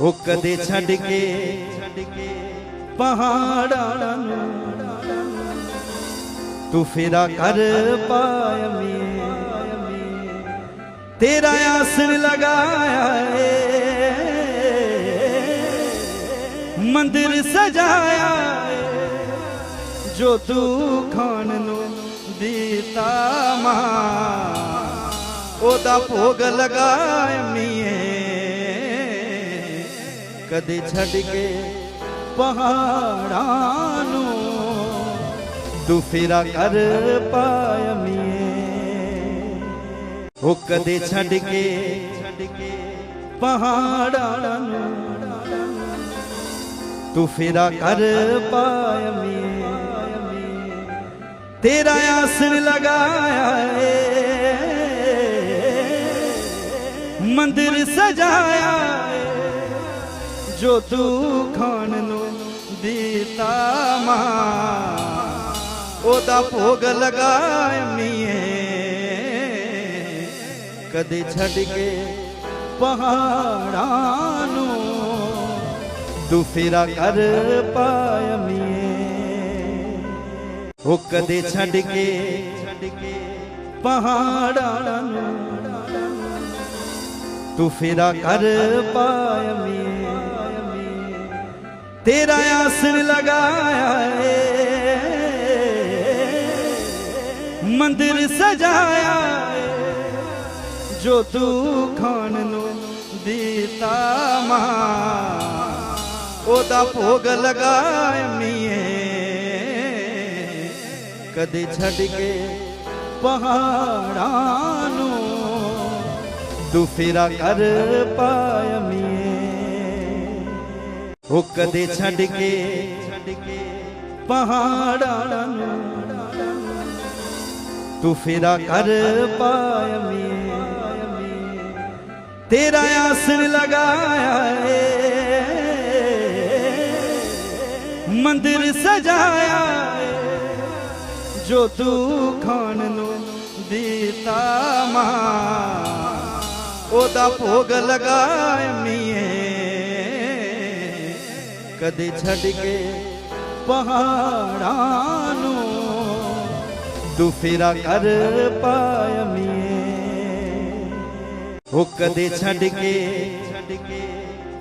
ਉਹ ਕਦੇ ਛੱਡ ਕੇ ਪਹਾੜਾਂ ਨੂੰ ਤੂੰ ਫੇਰਾ ਕਰ ਪਾਇਮੀ ਤੇਰਾ ਆਸਣ ਲਗਾਇਆ ਏ। ਮੰਦਿਰ ਸਜਾਇਆ ਜੋ ਤੂੰ ਖਾਣ ਨੂੰ ਦਿੱਤਾ ਮਾਂ, ਉਹਦਾ ਭੋਗ ਲਗਾਇਆ ਮੀਏ। ਕਦੇ ਛੱਡ ਕੇ ਪਹਾੜਾਂ ਨੂੰ ਤੂੰ ਫੇਰਾ ਕਰ ਪਾਇਆ ਮੀਏ। ਉਹ ਕਦੇ ਛੱਡ ਕੇ ਪਹਾੜਾਂ ਨੂੰ ਤੂੰ ਫੇਰਾ ਕਰ ਪਾਇਆ ਮੀਏ। ਤੇਰਾ ਆਸਣ ਲਗਾਇਆ ਏ। ਮੰਦਿਰ ਸਜਾਇਆ ਜੋ ਤੂੰ ਖਾਣ ਨੂੰ ਦਿੱਤਾ ਮਾਂ, ਉਹਦਾ ਭੋਗ ਲਗਾਇਆ ਕਦੇ ਛੱਡ ਕੇ ਪਹਾੜਾਂ ਨੂੰ ਤੂੰ ਫੇਰਾ ਕਰ ਪਾਇਆ ਉਹ ਕਦੇ ਛੱਡ ਕੇ ਪਹਾੜਾਂ ਨੂੰ ਤੂੰ ਫੇਰਾ ਕਰ ਪਾਇਆ ਤੇਰਾ ਆਸਣ ਲਗਾਇਆ ਏ। ਮੰਦਿਰ ਸਜਾਇਆ ਜੋ ਤੂੰ ਖਾਣ ਨੂੰ ਦਿੱਤਾ ਮਾਂ, ਉਹਦਾ ਭੋਗ ਲਗਾਇਆ ਮੀਏ। ਕਦੇ ਛੱਡ ਕੇ ਪਹਾੜਾਂ ਨੂੰ ਤੂੰ ਫੇਰਾ ਕਰ ਪਾਇਆ ਮੀਏ। ਉਹ ਕਦੇ ਛੱਡ ਕੇ ਪਹਾੜਾਂ ਨੂੰ ਤੂੰ ਫੇਰਾ ਕਰ ਪਾਇਆ ਤੇਰਾ ਆਸਣ ਲਗਾਇਆ ਏ। ਮੰਦਿਰ ਸਜਾਇਆ ਜੋ ਤੂੰ ਖਾਣ ਨੂੰ ਦਿੱਤਾ ਮਾਂ, ਉਹਦਾ ਭੋਗ ਲਗਾਇਆ ਮੀਏ। ਕਦੇ ਛੱਡ ਕੇ ਪਹਾੜਾਂ ਨੂੰ ਤੂੰ ਫੇਰਾ ਕਰ ਪਾਇਆ ਮੀਏ। ਉਹ ਕਦੇ ਛੱਡ ਕੇ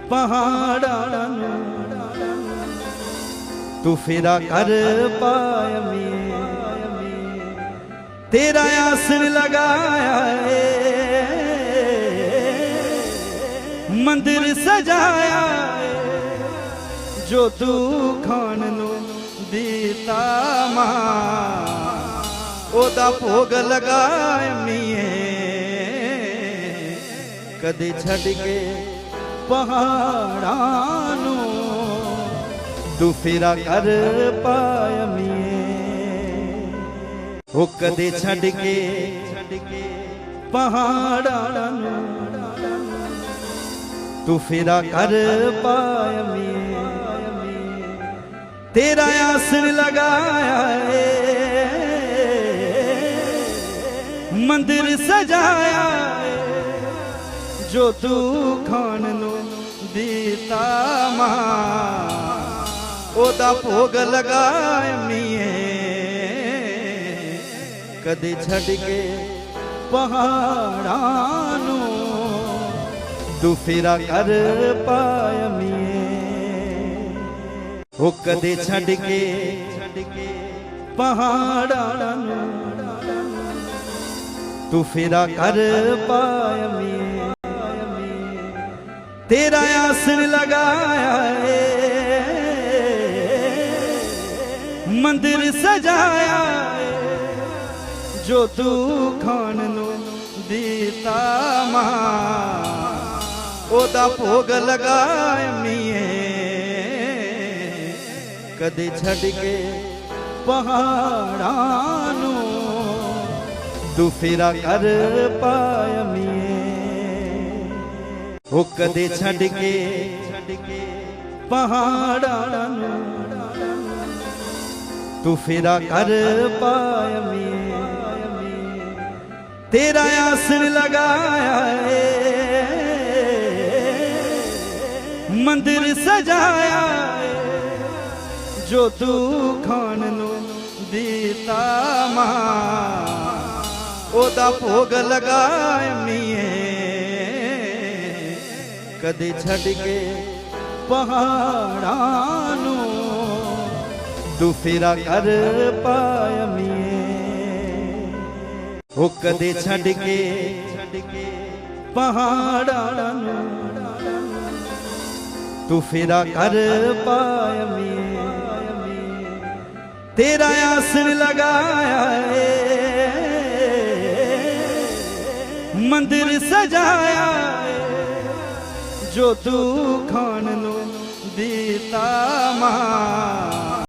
ਪਹਾੜਾਂ ਨੂੰ ਤੂੰ ਫੇਰਾ ਕਰ ਪਾਇਆ ਮੀਏ। ਤੇਰਾ ਆਸਣ ਲਗਾਇਆ ਏ। ਮੰਦਿਰ ਸਜਾਇਆ ਏ ਜੋ ਖਾਣ ਨੂੰ ਦਿੱਤਾ ਮਾਂ, ਉਹਦਾ ਭੋਗ ਲਗਾਇਆ ਮੀਏ। ਕਦੇ ਛੱਡ ਕੇ ਪਹਾੜਾਂ ਨੂੰ ਤੂੰ ਫੇਰਾ ਕਰ ਪਾਇਆ ਮੀਏ। ਉਹ ਕਦੇ ਛੱਡ ਕੇ ਪਹਾੜਾਂ ਨੂੰ ਤੂੰ ਫੇਰਾ ਕਰ ਪਾਇਆ ਮੀਏ। ਤੇਰਾ ਆਸਣ ਲਗਾਇਆ ਏ। ਮੰਦਿਰ ਸਜਾਇਆ ਜੋ ਤੂੰ ਖਾਣ ਨੂੰ ਦਿੱਤਾ ਮਾਂ, ਉਹਦਾ ਭੋਗ ਲਗਾਇਆ ਮੀਏ। ਕਦੇ ਛੱਡ ਕੇ ਪਹਾੜਾਂ ਨੂੰ ਤੂੰ ਫੇਰਾ ਕਰ ਪਾਇਆ ਉਹ ਕਦੇ ਛੱਡ ਕੇ ਪਹਾੜਾਂ ਨੂੰ ਤੂੰ ਫੇਰਾ ਕਰ ਪਾਇਆ ਮੀਏ ਤੇਰਾ ਆਸਣ ਲਗਾਇਆ ਏ। ਮੰਦਿਰ ਸਜਾਇਆ ਜੋ ਤੂੰ ਖਾਣ ਨੂੰ ਦਿੱਤਾ ਮਾਂ ਉਹਦਾ ਭੋਗ ਲਗਾਇਆ ਮੀਏ ਕਦੇ ਛੱਡ ਕੇ ਪਹਾੜਾਂ ਨੂੰ ਤੂੰ ਫੇਰਾ ਕਰ ਪਾਇਆ ਮੀਏ। ਉਹ ਕਦੇ ਛੱਡ ਕੇ ਪਹਾੜਾਂ ਨੂੰ ਤੂੰ ਫੇਰਾ ਕਰ ਪਾਇਆ ਮੀਏ। ਤੇਰਾ ਆਸਣ ਲਗਾਇਆ ਏ। ਮੰਦਿਰ ਸਜਾਇਆ ਏ। ਜੋ ਤੂੰ ਖਾਣ ਨੂੰ ਦਿੱਤਾ ਮਾਂ, ਉਹਦਾ ਭੋਗ ਲਗਾਇਆ ਕਦੇ ਛੱਡ ਕੇ ਪਹਾੜਾਂ ਨੂੰ ਤੂੰ ਫੇਰਾ ਕਰ ਪਾਇਆ ਉਹ ਕਦੇ ਛੱਡ ਕੇ ਪਹਾੜਾਂ ਨੂੰ ਤੂੰ ਫੇਰਾ ਕਰ ਪਾਇਆ ਤੇਰਾ ਆਸਣ ਲਗਾਇਆ ਏ। ਮੰਦਿਰ ਸਜਾਇਆ ਜੋ ਤੂੰ ਖਾਣ ਨੂੰ ਦਿੱਤਾ ਮਾਂ।